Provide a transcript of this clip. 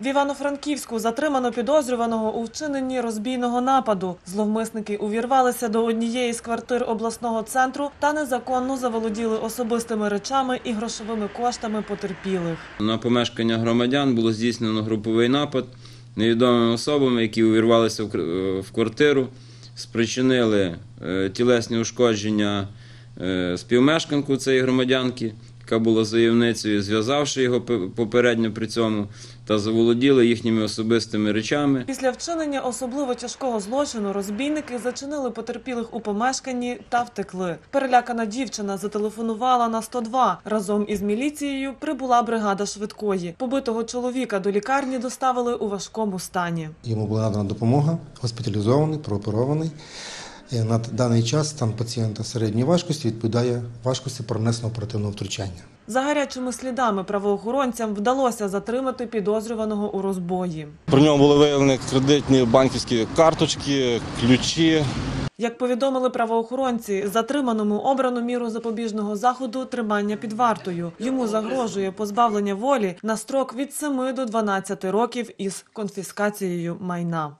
В Івано-Франківську затримано підозрюваного у вчиненні розбійного нападу. Зловмисники увірвалися до однієї з квартир обласного центру та незаконно заволоділи особистими речами і грошовими коштами потерпілих. На помешкання громадян було здійснено груповий напад невідомими особами, які увірвалися в квартиру, спричинили е, тілесні ушкодження е, співмешканку цієї громадянки, яка була заявницею, зв'язавши його пе- попередньо при цьому та заволоділи їхніми особистими речами. Після вчинення особливо тяжкого злочину розбійники зачинили потерпілих у помешканні та втекли. Перелякана дівчина зателефонувала на 102. Разом із міліцією прибула бригада швидкої. Побитого чоловіка до лікарні доставили у важкому стані. Йому була надана допомога, госпіталізований, прооперований. На даний час стан пацієнта середньої важкості відповідає важкості перенесеного оперативного втручання. За гарячими слідами правоохоронцям вдалося затримати підозрюваного у розбої. Про нього були виявлені кредитні банківські карточки, ключі. Як повідомили правоохоронці, затриманому обрано міру запобіжного заходу тримання під вартою. Йому загрожує позбавлення волі на строк від 7 до 12 років із конфіскацією майна.